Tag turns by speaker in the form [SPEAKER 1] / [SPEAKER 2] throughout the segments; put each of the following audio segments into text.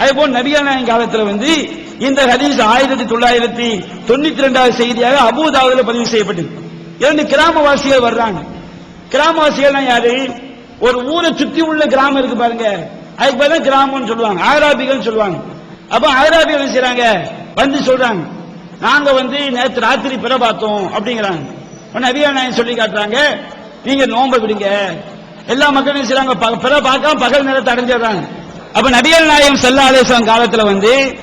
[SPEAKER 1] அதே போல் நபிகள் காலத்தில் வந்து இந்த ஹதீஸ் ஆயிரத்தி தொள்ளாயிரத்தி தொண்ணூத்தி ரெண்டாவது செய்தியாக அபூதாவுல பதிவு செய்யப்பட்டது இரண்டு கிராமவாசிகள் வர்றாங்க. கிராமவாசிகள்னா யாரு? ஒரு ஊரை சுத்தி உள்ள கிராமம் இருக்கு பாருங்க. அதுக்கு பார்த்தா கிராமம்னு சொல்லுவாங்க. ஆராபிகள் சொல்லுவாங்க. அப்ப ஆராபிகள் செய்யறாங்க வந்து சொல்றாங்க. நாங்க வந்து நேற்று ராத்திரி பிற பார்த்தோம் அப்படிங்கிறாங்க. உடனே நபியா சொல்லி காட்டுறாங்க? நீங்க நோம்ப விடுங்க. எல்லா மக்களும் செய்யறாங்க ப- பிற பார்க்காம பகல் நேரத்தை அடைஞ்சிடுறாங்க. அப்ப நபிகள் நாயகம் செல்ல அலேசம் காலத்துல வந்து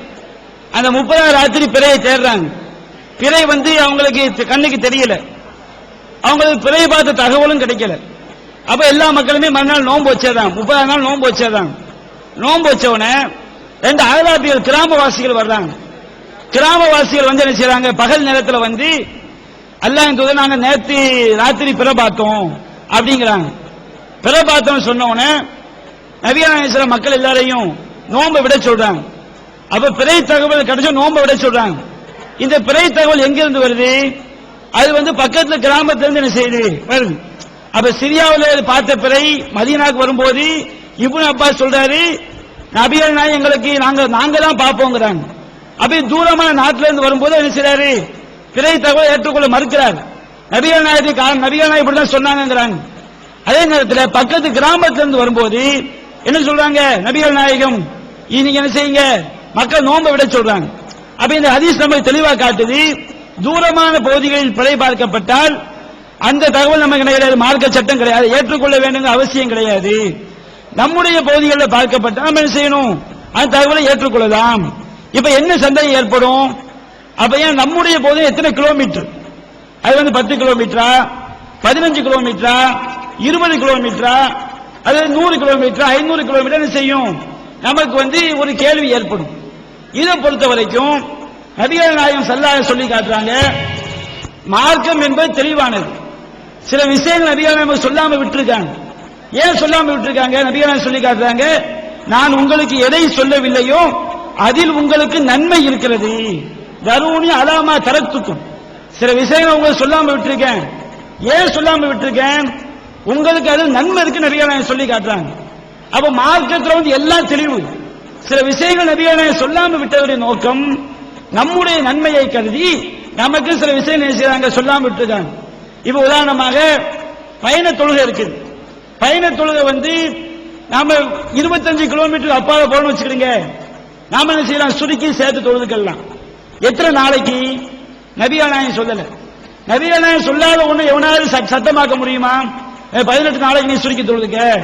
[SPEAKER 1] அந்த முப்பதாம் ராத்திரி பிறையை தேடுறாங்க. பிறை வந்து அவங்களுக்கு கண்ணுக்கு தெரியல. அவங்களுக்கு பிறையை பார்த்த தகவலும் கிடைக்கல. அப்ப எல்லா மக்களுமே மறுநாள் நோன்பு வச்சதான். முப்பதாம் நாள் நோன்பு வச்சதான். நோன்பு வச்ச உடனே ரெண்டு அகலாபிகள் கிராமவாசிகள் வர்றாங்க. கிராமவாசிகள் வந்து என்ன செய்யறாங்க பகல் நேரத்தில் வந்து அல்லாஹ் தூதர் நாங்க நேற்று ராத்திரி பிற பார்த்தோம் அப்படிங்கிறாங்க. பிற பார்த்தோம்னு சொன்ன உடனே மக்கள் எல்லாரையும் நோன்பை விட சொல்றாங்க. அப்ப பிறை தகவல் கிடைச்ச நோன்பை விட சொல்றாங்க. இந்த பிறை தகவல் எங்கிருந்து வருது? அது வந்து பக்கத்துல கிராமத்துல இருந்து என்ன செய்யுது? வருது. அப்ப சிரியாவில் பார்த்த பிறை மதீனாக்கு வரும்போது இப்னு அப்பாஸ் சொல்றாரு நபிகள் நாய் எங்களுக்கு நாங்க நாங்க தான் பார்ப்போங்கிறாங்க அப்படி தூரமான நாட்டில இருந்து வரும்போது என்ன செய்யறாரு பிறை தகவல் ஏற்றுக்கொள்ள மறுக்கிறார். நபிகள் நாயத்துக்கு நபிகள் நாய் இப்படிதான் சொன்னாங்கிறாங்க அதே நேரத்தில் பக்கத்து கிராமத்திலிருந்து வரும்போது என்ன சொல்றாங்க? நபிகள் நாயகம் நீங்க என்ன செய்யுங்க? மக்கள் நோன்பை விட சொல்றாங்க. அப்ப இந்த ஹதீஸ் நம்ம தெளிவா காட்டுது. தூரமான பகுதிகளில் பிழை பார்க்கப்பட்டால் அந்த தகவல் நமக்கு கிடையாது? மார்க்க சட்டம் கிடையாது. ஏற்றுக்கொள்ள வேண்டும் அவசியம் கிடையாது. நம்முடைய பகுதிகளில் பார்க்கப்பட்டால் நம்ம என்ன செய்யணும்? அந்த தகவலை ஏற்றுக்கொள்ளலாம். இப்ப என்ன சந்தேகம் ஏற்படும்? அப்ப ஏன் நம்முடைய பகுதி எத்தனை கிலோமீட்டர்? அது வந்து பத்து கிலோமீட்டரா? பதினஞ்சு கிலோமீட்டரா? இருபது கிலோமீட்டரா? அது நூறு கிலோமீட்டர் ஐநூறு கிலோமீட்டர் என்ன செய்யும்? நமக்கு வந்து ஒரு கேள்வி ஏற்படும். இதை பொறுத்த வரைக்கும் நபிகள் நாயகம் சல்லாக சொல்லி காட்டுறாங்க மார்க்கம் என்பது தெளிவானது. சில விஷயங்கள் நபிகள் நாயகம் சொல்லாம விட்டுருக்காங்க. ஏன் சொல்லாம விட்டுருக்காங்க? நபிகள் நாயகம் சொல்லி காட்டுறாங்க நான் உங்களுக்கு எதை சொல்லவில்லையோ அதில் உங்களுக்கு நன்மை இருக்கிறது. தருணி அலாமா தரத்துக்கும். சில விஷயங்கள் உங்களுக்கு சொல்லாம விட்டுருக்கேன். ஏன் சொல்லாம விட்டுருக்கேன்? உங்களுக்கு அது நன்மை இருக்கு நிறைய சொல்லி காட்டுறாங்க. அப்ப மார்க்கத்தில் வந்து எல்லாம் தெளிவு. சில விஷயங்கள் நிறைய சொல்லாம விட்டவருடைய நோக்கம் நம்முடைய நன்மையை கருதி நமக்கு சில விஷயங்கள் செய்யறாங்க சொல்லாம விட்டுருக்காங்க. இப்ப உதாரணமாக பயண தொழுகை இருக்குது பயண தொழுகை வந்து நாம 25 கிலோமீட்டர் அப்பால போகணும்னு வச்சுக்கிடுங்க. நாம என்ன செய்யலாம்? சுருக்கி சேர்த்து தொழுதுக்கலாம் எத்தனை நாளைக்கு? நபியா நாயகம் சொல்லல. நபியா நாயகம் சொல்லாத ஒண்ணு எவனாவது சட்டமாக்க முடியுமா? பதினெட்டு நாளைக்கு நீ சுருக்கி தொழுதுக்க.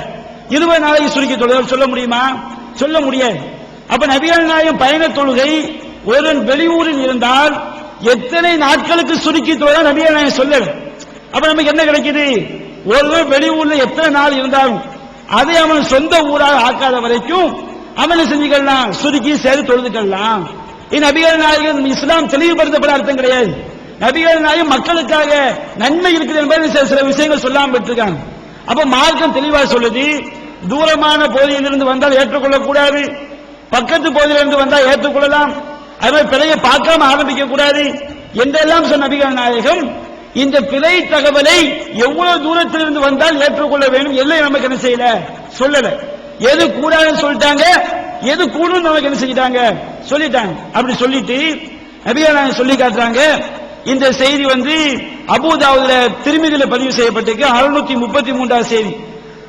[SPEAKER 1] இருபது நாளைக்கு சுருக்கி தொழுது சொல்ல முடியுமா? சொல்ல முடியாது. அப்ப நபிகள் நாயகம் பயண தொழுகை ஒருவன் வெளியூரில் இருந்தால் எத்தனை நாட்களுக்கு சுருக்கி தொழுதா நபிகள் நாயகம் சொல்லல. அப்ப நமக்கு என்ன கிடைக்குது? ஒரு வெளியூர்ல எத்தனை நாள் இருந்தாலும் அதை அவன் சொந்த ஊராக ஆக்காத வரைக்கும் அவன் செஞ்சுக்கலாம்? சுருக்கி சேர்த்து தொழுதுக்கலாம். இது நபிகள் நாயகம் இஸ்லாம் தெளிவுபடுத்தப்பட அர்த்தம் கிடையாது. நபிகள் நாயகம் மக்களுக்காக நன்மை இருக்குது என்பதை சில- சில விஷயங்கள் சொல்லாம விட்டுருக்காங்க. அப்ப மார்க்கம் தெளிவா சொல்லுது தூரமான பகுதியிலிருந்து வந்தால் ஏற்றுக்கொள்ளக்கூடாது பக்கத்து பகுதியிலிருந்து வந்தால் ஏற்றுக்கொள்ளலாம் அது பிழையை பார்க்காம ஆரம்பிக்க கூடாது என்றெல்லாம் சொன்ன நபிகள் நாயகம் இந்த பிழை தகவலை எவ்வளவு தூரத்திலிருந்து வந்தால் ஏற்றுக்கொள்ள வேண்டும் எல்லை நமக்கு என்ன செய்யல? சொல்லல. எது கூடாதுன்னு சொல்லிட்டாங்க எது கூடும் நமக்கு என்ன செஞ்சிட்டாங்க? சொல்லிட்டாங்க. அப்படி சொல்லிட்டு நபிகள் நாயகம் சொல்லி காட்டுறாங்க இந்த செய்தி வந்து அபுதாவுல திருமதியில பதிவு செய்யப்பட்டிருக்கு. அறுநூத்தி முப்பத்தி மூன்றாவது செய்தி.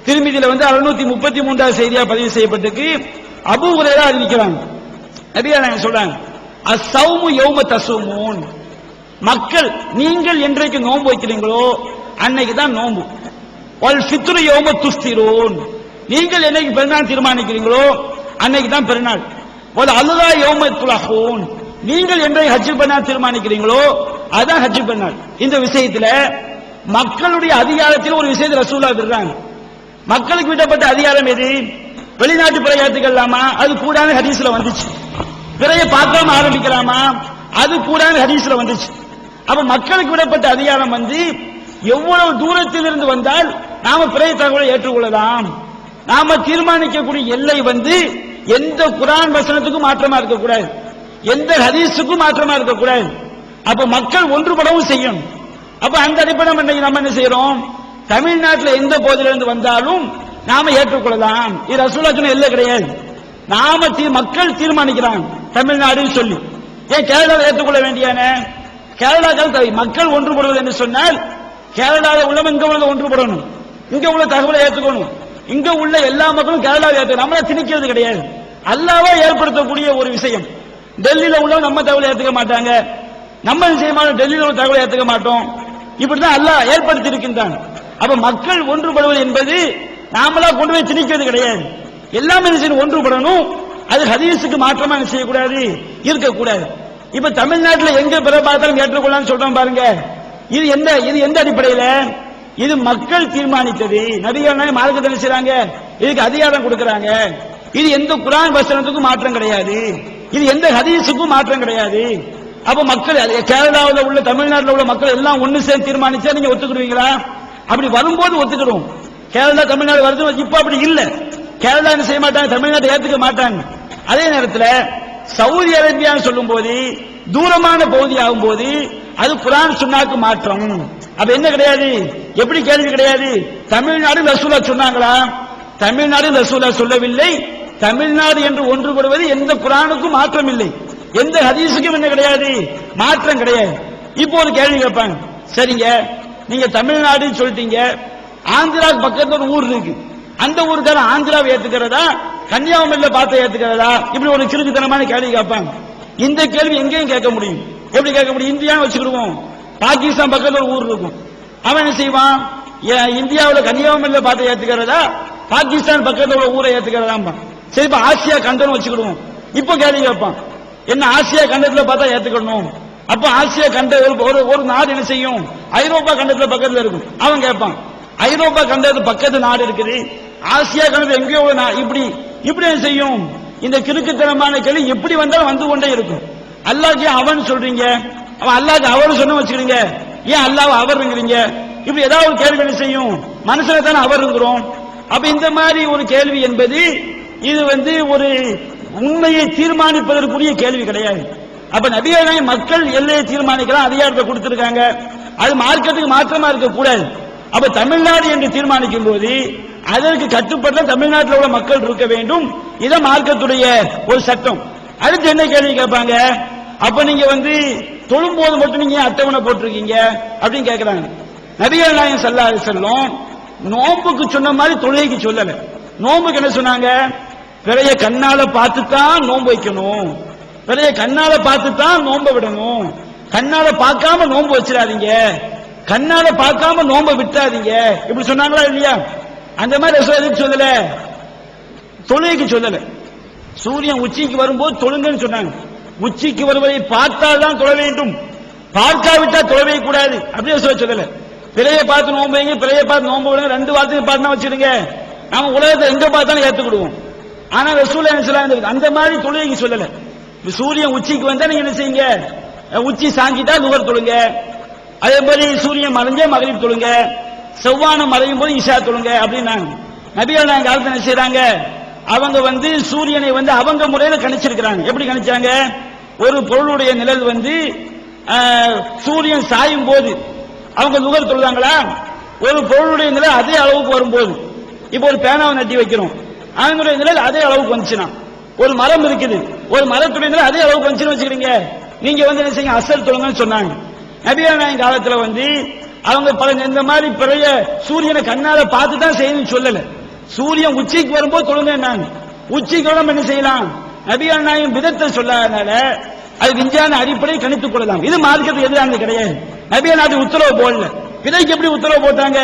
[SPEAKER 1] திருமதியில வந்து அறுநூத்தி முப்பத்தி மூன்றாவது செய்தியா பதிவு செய்யப்பட்டிருக்கு. அபு உரையா அறிவிக்கிறாங்க. நிறைய நாயகம் சொல்றாங்க. அசௌமு யௌம தசூமூன். மக்கள் நீங்கள் என்றைக்கு நோன்பு வைக்கிறீங்களோ அன்னைக்கு தான் நோன்பு. வல் ஃபித்ரு யோம துஸ்திரோன் நீங்கள் என்னைக்கு பெருநாள் தீர்மானிக்கிறீங்களோ அன்னைக்கு தான் பெருநாள் ஒரு அலுதா யௌம துலஹூன் நீங்கள் என்றைக்கு ஹஜ் பெருநாள் தீர்மானிக்கிறீங்களோ அதான் ஹஜ் பண்ணார். இந்த விஷயத்துல மக்களுடைய அதிகாரத்தில் ஒரு விஷயத்தை ரசூலா விடுறாங்க. மக்களுக்கு விடப்பட்ட அதிகாரம் எது? வெளிநாட்டு பிறை ஏத்துக்கலாமா அது கூடாத ஹதீஸ்ல வந்துச்சு. பிறையை பார்க்காம ஆரம்பிக்கலாமா? அது கூடாத ஹதீஸ்ல வந்துச்சு. அப்ப மக்களுக்கு விடப்பட்ட அதிகாரம் வந்து எவ்வளவு தூரத்தில் இருந்து வந்தால் நாம பிறை தகவலை ஏற்றுக்கொள்ளலாம். நாம தீர்மானிக்கக்கூடிய எல்லை வந்து எந்த குரான் வசனத்துக்கும் மாற்றமா இருக்கக்கூடாது. எந்த ஹதீஸுக்கும் மாற்றமா இருக்கக்கூடாது. அப்ப மக்கள் ஒன்றுபடவும் செய்யணும். அப்ப அந்த அடிப்படை நம்ம நம்ம என்ன செய்யறோம்? தமிழ்நாட்டில் எந்த பகுதியிலிருந்து வந்தாலும் நாம ஏற்றுக்கொள்ளலாம். இது ரசூலா சொன்ன எல்லை கிடையாது. நாம தீ மக்கள் தீர்மானிக்கிறாங்க. தமிழ்நாடுன்னு சொல்லி. ஏன் கேரளாவை ஏற்றுக்கொள்ள வேண்டியானே? கேரளாக்கள் மக்கள் ஒன்றுபடுவது என்று சொன்னால் கேரளாவில் உள்ளவங்க இங்க உள்ள ஒன்றுபடணும். இங்க உள்ள தகவலை ஏற்றுக்கணும். இங்க உள்ள எல்லா மக்களும் கேரளாவை ஏற்றுக்கணும். நம்மள திணிக்கிறது கிடையாது. அல்லாவா ஏற்படுத்தக்கூடிய ஒரு விஷயம். டெல்லியில உள்ளவங்க நம்ம தகவலை ஏற்றுக்க மாட்டாங்க. நம்ம என்ன செய்ய மாட்டோம் டெல்லியில தகவலை ஏற்றுக்க மாட்டோம். இப்படிதான் அல்லாஹ் ஏற்படுத்தி இருக்கின்றான் அப்ப மக்கள் ஒன்றுபடுவது என்பது நாமளா கொண்டு போய் திணிக்கிறது கிடையாது. எல்லா மனுஷனும் ஒன்றுபடணும். அது ஹதீஸுக்கு மாற்றமா என்ன செய்யக்கூடாது? இருக்கக்கூடாது. இப்ப தமிழ்நாட்டில் எங்க பிற பார்த்தாலும் ஏற்றுக்கொள்ளலாம்னு சொல்றோம் பாருங்க. இது எந்த இது எந்த அடிப்படையில? இது மக்கள் தீர்மானித்தது. நபிகள் மார்க்க தரிசிறாங்க இதுக்கு அதிகாரம் கொடுக்கறாங்க. இது எந்த குரான் வசனத்துக்கும் மாற்றம் கிடையாது. இது எந்த ஹதீஸுக்கும் மாற்றம் கிடையாது. அப்ப மக்கள் அது உள்ள தமிழ்நாட்டில் உள்ள மக்கள் எல்லாம் ஒண்ணு சேர்ந்து தீர்மானிச்சா நீங்க ஒத்துக்கிடுவீங்களா? அப்படி வரும்போது ஒத்துக்கிறோம் கேரளா தமிழ்நாடு வருது இப்ப அப்படி இல்ல. கேரளா என்ன செய்ய மாட்டாங்க? தமிழ்நாட்டை ஏத்துக்க மாட்டாங்க. அதே நேரத்தில் சவுதி அரேபியான்னு சொல்லும் போது தூரமான பகுதி ஆகும் போது அது குரான் சுண்ணாக்கு மாற்றம். அப்ப என்ன கிடையாது? எப்படி கேள்வி கிடையாது? தமிழ்நாடு ரசூலா சொன்னாங்களா? தமிழ்நாடு ரசூலா சொல்லவில்லை. தமிழ்நாடு என்று ஒன்றுபடுவது எந்த குரானுக்கும் மாற்றம் இல்லை எந்த ஹதீஸுக்கும் என்ன கிடையாது? மாற்றம் கிடையாது. இப்போ ஒரு கேள்வி கேட்பாங்க. சரிங்க. நீங்க தமிழ்நாடுன்னு சொல்லிட்டீங்க. ஆந்திராவுக்கு பக்கத்துல ஒரு ஊர் இருக்கு. அந்த ஊருக்கார ஆந்திராவை ஏத்துக்கிறதா? கன்னியாகுமரியில பார்த்து ஏத்துக்கிறதா? இப்படி ஒரு கிறுக்குத்தனமான கேள்வி கேட்பாங்க. இந்த கேள்வி எங்கேயும் கேட்க முடியும். எப்படி கேட்க முடியும்? இந்தியா வச்சுக்கிடுவோம். பாகிஸ்தான் பக்கத்துல ஒரு ஊர் இருக்கும். அவன் என்ன செய்வான்? இந்தியாவில் இந்தியாவுல கன்னியாகுமரியில பார்த்து ஏத்துக்கிறதா? பாகிஸ்தான் பக்கத்துல உள்ள ஊரை ஏத்துக்கிறதா சரி இப்ப ஆசியா கண்டனம் வச்சுக்கிடுவோம். இப்போ கேள்வி கேட்பான். என்ன ஆசியா கண்டத்துல பார்த்தா ஏத்துக்கணும். அப்ப ஆசியா கண்ட ஒரு ஒரு- ஒரு நாடு என்ன செய்யும்? ஐரோப்பா கண்டத்துல பக்கத்துல இருக்கும். அவன் கேட்பான் ஐரோப்பா கண்டது பக்கத்து நாடு இருக்குது. ஆசியா கண்டது எங்கேயோ ஒரு நா- இப்படி இப்படி என்ன செய்யும்? இந்த கிறுக்குத்தனமான கேள்வி எப்படி வந்தாலும் வந்து கொண்டே இருக்கும். அல்லாஹ் அவன் சொல்றீங்க? அவன் அல்லாஹ் அவர் சொன்ன வச்சுக்கிறீங்க ஏன் அல்லாஹ் அவருங்கிறீங்க? இப்படி ஏதாவது ஒரு கேள்வி என்ன செய்யும்? மனுஷனை தானே அவருங்கிறோம். அப்ப இந்த மாதிரி ஒரு கேள்வி என்பது இது வந்து ஒரு உண்மையை தீர்மானிப்பதற்குரிய கேள்வி கிடையாது. அப்ப நபிகளை மக்கள் எல்லையை தீர்மானிக்கலாம் அதிகாரத்தை கொடுத்திருக்காங்க. அது மார்க்கத்துக்கு மாற்றமா இருக்க கூடாது அப்ப தமிழ்நாடு என்று தீர்மானிக்கும் போது அதற்கு கட்டுப்பட்ட தமிழ்நாட்டில் உள்ள மக்கள் இருக்க வேண்டும். இதை மார்க்கத்துடைய ஒரு சட்டம். அடுத்து என்ன கேள்வி கேட்பாங்க? அப்ப நீங்க வந்து தொழும்போது மட்டும் நீங்க ஏன் அட்டவணை போட்டிருக்கீங்க? அப்படின்னு கேட்கிறாங்க. நபிகள் நாயகம் செல்லாது செல்லும் நோம்புக்கு சொன்ன மாதிரி தொழுகைக்கு சொல்லல. நோம்புக்கு என்ன சொன்னாங்க? பிறைய கண்ணால பார்த்து தான் நோன்பு வைக்கணும். பிறைய கண்ணால பார்த்து தான் நோன்பை விடணும். கண்ணால பார்க்காம நோன்பு வச்சிடாதீங்க. கண்ணால பார்க்காம நோன்பை விட்டாதீங்க. இப்படி சொன்னாங்களா இல்லையா? அந்த மாதிரி எதுக்கு சொல்லல? தொழுகைக்கு சொல்லல. சூரியன் உச்சிக்கு வரும்போது தொழுங்கன்னு சொன்னாங்க. உச்சிக்கு வருவதை பார்த்தால் தான் தொழ வேண்டும். பார்க்காவிட்டா தொழவே கூடாது. அப்படியே சொல்ல சொல்லல. பிறைய பார்த்து நோம்பு வைங்க பிறைய பார்த்து நோம்பு விடுங்க ரெண்டு வார்த்தையும் பார்த்து வச்சிடுங்க. நாம உலகத்தை எங்க பார்த்தாலும் ஏத்துக்கிடுவோம். ஆனா ரசூல் என்ன சொல்ல அந்த மாதிரி தொழுகைக்கு சொல்லல. சூரியன் உச்சிக்கு வந்தா நீங்க என்ன செய்யுங்க? உச்சி சாஞ்சிட்டா நுகர் தொழுங்க. அதே மாதிரி சூரியன் மறைஞ்சே மகளிர் தொழுங்க. செவ்வானம் மறையும் போது இஷா தொழுங்க அப்படின்னாங்க. நபிகள் நாங்க காலத்தை என்ன செய்யறாங்க அவங்க வந்து சூரியனை வந்து அவங்க முறையில கணிச்சிருக்கிறாங்க. எப்படி கணிச்சாங்க? ஒரு பொருளுடைய நிழல் வந்து சூரியன் சாயும் போது. அவங்க நுகர் தொழுதாங்களா? ஒரு பொருளுடைய நிலை அதே அளவுக்கு வரும்போது. இப்போ ஒரு பேனாவை நட்டி வைக்கிறோம். அவங்களுடைய நிழல் அதே அளவுக்கு வந்துச்சுன்னா ஒரு மரம் இருக்குது. ஒரு மரத்துடைய நிழல் அதே அளவுக்கு வந்துச்சுன்னு வச்சுக்கிறீங்க. நீங்க வந்து என்ன செய்யுங்க? அசல் தொழுங்கன்னு சொன்னாங்க. நபியாநாயன் நாயகம் காலத்துல வந்து அவங்க பல இந்த மாதிரி பிறைய சூரியனை கண்ணால பார்த்து தான் செய்யணும்னு சொல்லல. சூரியன் உச்சிக்கு வரும்போது தொழுங்க உச்சிக்கு வரும் என்ன செய்யலாம்? நபிகள் நாயகம் விதத்தை சொல்லாதனால அது விஞ்ஞான அடிப்படையை கணித்துக் கொள்ளலாம். இது மார்க்கத்துக்கு எதிரானது கிடையாது. நபியா நாட்டு உத்தரவு போடல. விதைக்கு எப்படி உத்தரவு போட்டாங்க?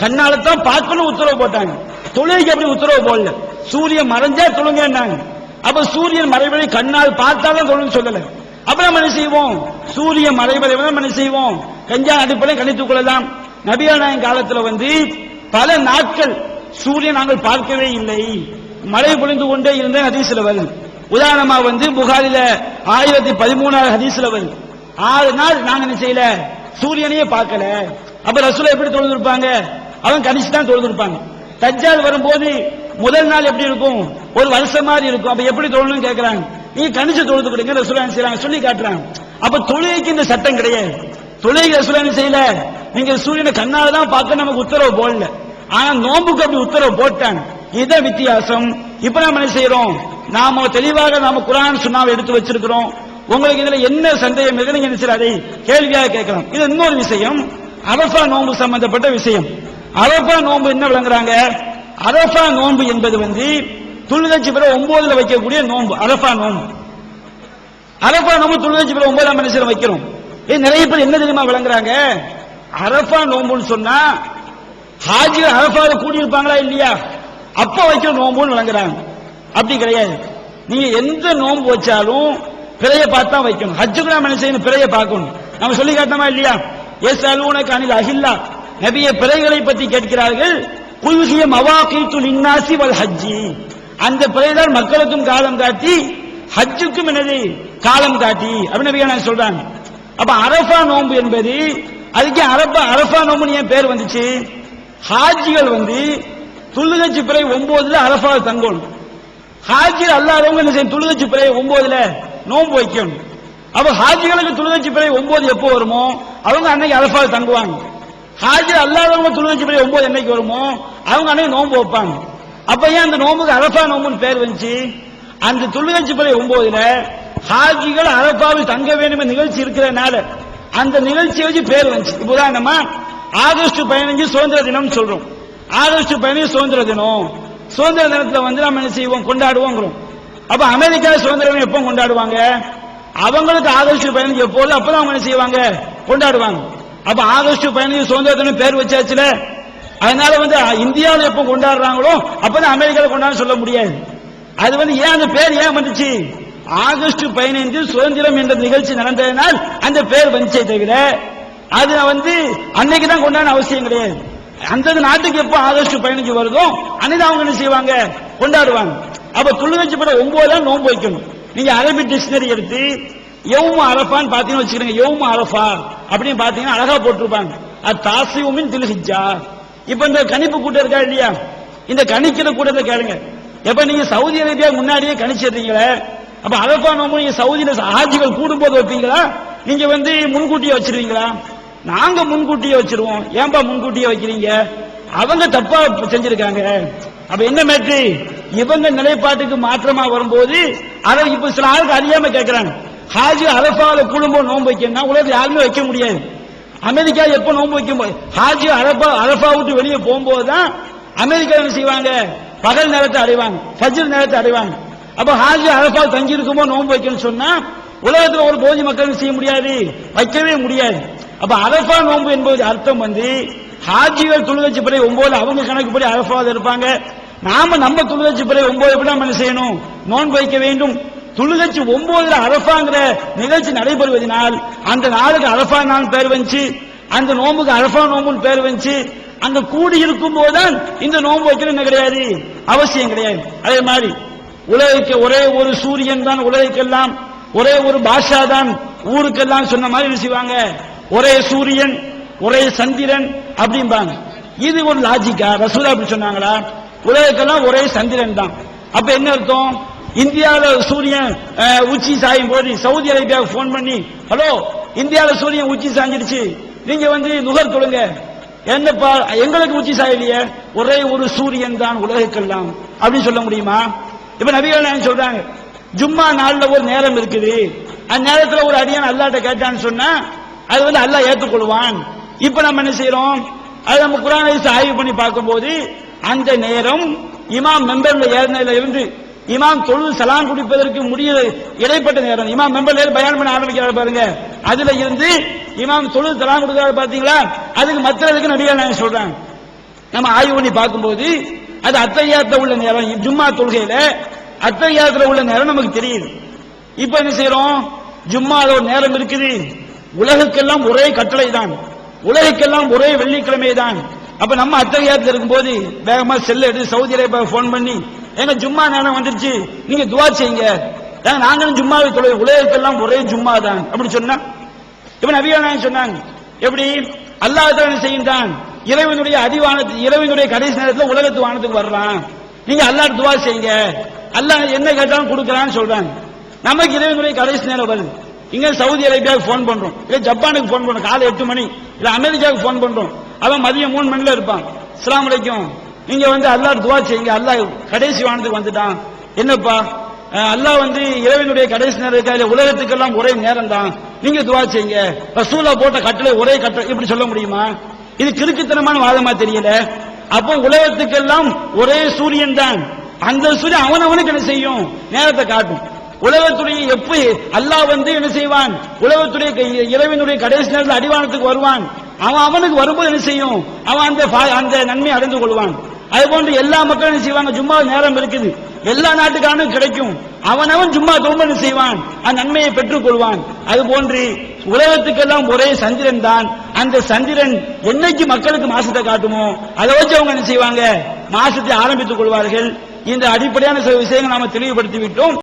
[SPEAKER 1] கண்ணால தான் பார்க்கணும் உத்தரவு போட்டாங்க. தொழுகைக்கு எப்படி உத்தரவு போடல? சூரியன் மறைஞ்சா தொழுங்கன்னாங்க. அப்ப சூரியன் மறைவதை கண்ணால் பார்த்தாலும் தொழுன்னு சொல்லல. அப்ப நம்ம என்ன செய்வோம்? சூரியன் மறைவதை நம்ம என்ன செய்வோம்? கஞ்சா அடிப்படை கணித்துக் கொள்ளலாம். நபிகள் காலத்துல வந்து பல நாட்கள் சூரியன் நாங்கள் பார்க்கவே இல்லை. மழை பொழிந்து கொண்டே இருந்த ஹதீஸ்ல வரும். உதாரணமா வந்து புகாரில ஆயிரத்தி பதிமூணாவது ஹதீஸ்ல வரும். ஆறு நாள் நாங்க என்ன செய்யல? சூரியனையே பார்க்கல. அப்ப ரசூலை எப்படி தொழுதுருப்பாங்க? அவன் கணிச்சு தான் தொழுதுருப்பாங்க. தஜ்ஜால் வரும்போது முதல் நாள் எப்படி இருக்கும்? ஒரு வருஷம் மாதிரி இருக்கும். அப்ப எப்படி தொழணும்னு கேட்கிறாங்க நீ கணிச்சு தொழுது கொடுங்க ரசூலா என்ன சொல்லி காட்டுறாங்க. அப்ப தொழுகைக்கு இந்த சட்டம் கிடையாது. தொழுகை ரசூலா செய்யல. நீங்க சூரியனை கண்ணால தான் பார்க்க நமக்கு உத்தரவு போடல. ஆனா நோம்புக்கு அப்படி உத்தரவு போட்டாங்க. இதான் வித்தியாசம். இப்ப நம்ம என்ன செய்யறோம் நாம தெளிவாக நாம குரான் சுண்ணாவை எடுத்து வச்சிருக்கிறோம். உங்களுக்கு இதுல என்ன சந்தேகம் எது நீங்க நினைச்சிடாதே. கேள்வியாக கேட்கலாம். இது இன்னொரு விஷயம். அரசா நோம்பு சம்பந்தப்பட்ட விஷயம். அரபா நோன்பு என்ன விளங்குறாங்க? அரபா நோன்பு என்பது வந்து துள்ளுகட்சி பிற ஒன்பதுல வைக்கக்கூடிய நோன்பு அரபா நோன்பு. அரபா நோம்பு துள்ளுகட்சி பிற ஒன்பதாம் மனுஷன் வைக்கிறோம். இது நிறைய பேர் என்ன தெரியுமா விளங்குறாங்க? அரபா நோம்புன்னு சொன்னா ஹாஜி அரபாவில் கூடியிருப்பாங்களா இல்லையா? அப்ப வைக்கிற நோம்புன்னு விளங்குறாங்க. அப்படி கிடையாது. நீங்க எந்த நோன்பு வச்சாலும் பிறைய பார்த்தா வைக்கணும். ஹஜ்ஜுக்கு மனுஷன் என்ன செய்யணும் பிறைய பார்க்கணும். நம்ம சொல்லி காட்டமா இல்லையா? எஸ் அலுவனக்கு அணில் அகில்லா நபிய பிறைகளை பற்றி கேட்கிறார்கள். குல்கிய மவாக்கீத்துல் இன்னாசி வல் ஹஜ்ஜி. அந்த பிறைதான் மக்களுக்கும் காலம் காட்டி ஹஜ்ஜுக்கும் என்னது? காலம் காட்டி. அப்படின்னு நபிகள் சொல்றாங்க? அப்ப அரபா நோன்பு என்பது அதுக்கு அரபா அரஃபா நோம்புன்னு ஏன் பேர் வந்துச்சு? ஹாஜிகள் வந்து துள்ளுகச்சி பிறை ஒன்பதுல அரபா தங்கணும். ஹாஜி அல்லாதவங்க என்ன செய்யும் துளுகச்சி பிறை ஒன்பதுல நோன்பு வைக்கணும். அப்ப ஹாஜிகளுக்கு துளுகச்சி பிறை ஒன்பது எப்போ வருமோ? அவங்க அன்னைக்கு அரஃபா தங்குவாங்க. ஹாஜி அல்லாதவங்க துளுகச்சி போய் ஒன்பது என்னைக்கு வருமோ அவங்க அன்னைக்கு நோன்பு வைப்பாங்க. அப்ப ஏன் அந்த நோம்புக்கு அரஃபா நோம்புன்னு பேர் வந்துச்சு? அந்த துளுகச்சி பிள்ளை ஒன்பதுல ஹாஜிகள் அரபாவில் தங்க வேண்டும் நிகழ்ச்சி இருக்கிறனால அந்த நிகழ்ச்சி வச்சு பேர் வந்துச்சு. இப்போ உதாரணமா ஆகஸ்ட் பதினஞ்சு சுதந்திர தினம் சொல்றோம். ஆகஸ்ட் பதினஞ்சு சுதந்திர தினம். சுதந்திர தினத்துல வந்து நம்ம என்ன செய்வோம்? கொண்டாடுவோங்கிறோம். அப்ப அமெரிக்கா சுதந்திரம் எப்போ கொண்டாடுவாங்க? அவங்களுக்கு ஆகஸ்ட் பதினஞ்சு எப்போது அப்பதான் அவங்க என்ன செய்வாங்க? கொண்டாடுவாங்க. அப்ப ஆகஸ்ட் பதினஞ்சு சுதந்திர பேர் வச்சாச்சுல? அதனால வந்து இந்தியாவில் எப்போ கொண்டாடுறாங்களோ அப்பதான் அமெரிக்காவில் கொண்டாட சொல்ல முடியாது. அது வந்து ஏன் அந்த பேர் ஏன் வந்துச்சு? ஆகஸ்ட் பதினைந்து சுதந்திரம் என்ற நிகழ்ச்சி நடந்ததினால் அந்த பேர் வந்துச்சே தவிர அது வந்து அன்னைக்கு தான் கொண்டாட அவசியம் கிடையாது. அந்த நாட்டுக்கு எப்போ ஆகஸ்ட் பதினஞ்சு வருதோ அன்னைக்கு அவங்க என்ன செய்வாங்க? கொண்டாடுவாங்க. அப்ப துள்ளுகட்சி பட ஒன்பதுல நோன்பு வைக்கணும். நீங்க அரபி டிக்ஷனரி எடுத்து யௌம அரஃபான்னு பாத்தீங்கன்னு வச்சுக்கிறேங்க யௌம அரஃபா அப்படின்னு பாத்தீங்கன்னா அழகா போட்டிருப்பாங்க. அது தாசிவுமின் தில்ஹிஜா இப்ப இந்த கணிப்பு கூட்டம் இருக்கா இல்லையா? இந்த கணிக்கிற கூட்டத்தை கேளுங்க. எப்ப நீங்க சவுதி அரேபியா முன்னாடியே கணிச்சிடுறீங்களே? அப்ப அரபா நோம்பு நீங்க சவுதியில கூடும் கூடும்போது வைப்பீங்களா? நீங்க வந்து முன்கூட்டியே வச்சிருவீங்களா? நாங்க முன்கூட்டியே வச்சிருவோம். ஏன்பா முன்கூட்டியே வைக்கிறீங்க? அவங்க தப்பா செஞ்சிருக்காங்க. அப்ப என்ன மேட்டு இவங்க நிலைப்பாட்டுக்கு மாற்றமா வரும்போது அதை இப்ப சில ஆளுக்கு அறியாம கேட்கிறாங்க ஹாஜி அரபால குடும்பம் நோன்பு வைக்கணும்னா உலகத்தில் யாருமே வைக்க முடியாது. அமெரிக்கா எப்ப நோன்பு வைக்கும் ஹாஜி அரபா அரபா விட்டு வெளியே போகும்போது தான் அமெரிக்கா என்ன செய்வாங்க? பகல் நேரத்தை அடைவாங்க. ஃபஜ்ர் நேரத்தை அடைவாங்க. அப்ப ஹாஜி அரபா தங்கி இருக்கும்போது நோன்பு வைக்கணும்னு சொன்னா உலகத்தில் ஒரு போதி மக்கள் செய்ய முடியாது? வைக்கவே முடியாது. அப்ப அரபா நோன்பு என்பது அர்த்தம் வந்து ஹாஜிகள் துளுகச்சி பிறை ஒன்பது அவங்க கணக்குப்படி அரபாவது இருப்பாங்க. நாம நம்ம துளுகச்சி பிறை ஒன்பது எப்படி நம்ம என்ன செய்யணும்? நோன்பு வைக்க வேண்டும். துளுகச்சி ஒன்பதுல அரபாங்கிற நிகழ்ச்சி நடைபெறுவதனால் அந்த நாளுக்கு அரபா நாள் பேர் வந்துச்சு அந்த நோம்புக்கு அரபா நோம்புன்னு பேர் வந்துச்சு அங்க கூடி இருக்கும் போதுதான் இந்த நோன்பு வைக்கணும் கிடையாது? அவசியம் கிடையாது. அதே மாதிரி உலகிற்கு ஒரே ஒரு சூரியன் தான் உலகிற்கெல்லாம் ஒரே ஒரு பாஷா தான் ஊருக்கெல்லாம் சொன்ன மாதிரி செய்வாங்க? ஒரே சூரியன் ஒரே சந்திரன் அப்படிம்பாங்க. இது ஒரு லாஜிக்கா ரசூலா அப்படி சொன்னாங்களா? உலகக்கெல்லாம் ஒரே சந்திரன் தான். அப்ப என்ன அர்த்தம்? இந்தியாவில் சூரியன் உச்சி சாயும் போது சவுதி அரேபியாவுக்கு ஃபோன் பண்ணி ஹலோ இந்தியாவில் சூரியன் உச்சி சாஞ்சிருச்சு நீங்க வந்து நுகர் கொடுங்க. என்னப்பா எங்களுக்கு உச்சி சாயலையே? ஒரே ஒரு சூரியன் தான் உலகக்கெல்லாம். அப்படின்னு சொல்ல முடியுமா? இப்ப நபிகள் நாயகம் சொல்றாங்க? ஜும்மா நாள்ல ஒரு நேரம் இருக்குது. அந்த நேரத்துல ஒரு அடியான் அல்லாட்ட கேட்டான்னு சொன்னா அது வந்து அல்லாஹ் ஏற்றுக்கொள்வான். இப்ப நம்ம என்ன செய்யறோம் அது நம்ம குரான் ஆய்வு பண்ணி பார்க்கும்போது அந்த நேரம் இமாம் மெம்பர்ல ஏறினதுல இருந்து இமாம் தொழு சலான் குடிப்பதற்கு முடிய இடைப்பட்ட நேரம். இமாம் மெம்பர்ல ஏறி பயான் பண்ண ஆரம்பிக்கிறார் பாருங்க. அதுல இருந்து இமாம் தொழு சலான் கொடுக்கிறாரு பாத்தீங்களா? அதுக்கு மற்றதுக்கு நடிகர் நான் சொல்றேன் நம்ம ஆய்வு பண்ணி பார்க்கும்போது அது அத்தையாத்த உள்ள நேரம். ஜும்மா தொழுகையில அத்தையாத்துல உள்ள நேரம் நமக்கு தெரியுது. இப்ப என்ன செய்யறோம் ஜும்மால ஒரு நேரம் இருக்குது. உலகுக்கெல்லாம் ஒரே கட்டளை தான் உலகுக்கெல்லாம் ஒரே வெள்ளிக்கிழமை தான் அப்ப நம்ம அத்தகையாத்துல இருக்கும்போது வேகமா செல்ல எடுத்து சவுதி அரேபியா போன் பண்ணி எங்க ஜும்மா நேரம் வந்துருச்சு? நீங்க துவா செய்யுங்க. ஏங்க நாங்களும் ஜும்மாவை தொலை உலகத்தெல்லாம் ஒரே ஜும்மா தான். அப்படி சொன்னா இவன் அபியான சொன்னாங்க? எப்படி? அல்லாஹ் என்ன செய்கின்றான்? இறைவனுடைய அதிவானத்து இறைவனுடைய கடைசி நேரத்தில் உலகத்து வானத்துக்கு வர்றான். நீங்க அல்லாஹ் துவா செய்யுங்க. அல்லாஹ் என்ன கேட்டாலும் கொடுக்கறான்னு சொல்றாங்க. நமக்கு இறைவனுடைய கடைசி நேரம் வருது. இங்க சவுதி அரேபியாவுக்கு ஃபோன் பண்றோம். இல்ல ஜப்பானுக்கு ஃபோன் பண்றோம். காலை எட்டு மணி. இல்ல அமெரிக்காவுக்கு ஃபோன் பண்றோம். அவன் மதியம் மூணு மணில இருப்பான். இஸ்லாம் அலைக்கும். நீங்க வந்து அல்லாஹ் துவா செய்யுங்க. அல்லாஹ் கடைசி வானத்துக்கு வந்துட்டான். என்னப்பா? அல்லாஹ் வந்து இறைவனுடைய கடைசி நேரம் இருக்காது உலகத்துக்கெல்லாம் ஒரே நேரம் தான் நீங்க துவா செய்யுங்க. ரசூலா போட்ட கட்டளை ஒரே கட்டளை. இப்படி சொல்ல முடியுமா? இது கிறுக்குத்தனமான வாதமா தெரியல. அப்போ உலகத்துக்கெல்லாம் ஒரே சூரியன் தான் அந்த சூரியன் அவன் அவனுக்கு என்ன செய்யும்? நேரத்தை காட்டும். உலகத்துடைய எப்ப அல்லாஹ் வந்து என்ன செய்வான்? உலகத்துடைய இறைவனுடைய கடைசி நேரத்தில் அடிவானத்துக்கு வருவான். அவன் அவனுக்கு வரும்போது என்ன செய்யும்? அவன் அந்த பா- அந்த நன்மை அடைந்து கொள்வான். அது போன்று எல்லா மக்களும் செய்வாங்க? ஜும்மா நேரம் இருக்குது. எல்லா நாட்டுக்காரனும் கிடைக்கும். அவனவன் ஜும்மா தோம்பன் என்ன செய்வான்? அந்த நன்மையை பெற்றுக் கொள்வான் அது போன்று உலகத்துக்கெல்லாம் ஒரே சந்திரன் தான். அந்த சந்திரன் என்னைக்கு மக்களுக்கு மாசத்தை காட்டுமோ அதை வச்சு அவங்க என்ன செய்வாங்க? மாசத்தை ஆரம்பித்துக் கொள்வார்கள். இந்த அடிப்படையான சில விஷயங்கள் நாம தெளிவுபடுத்தி விட்டோம்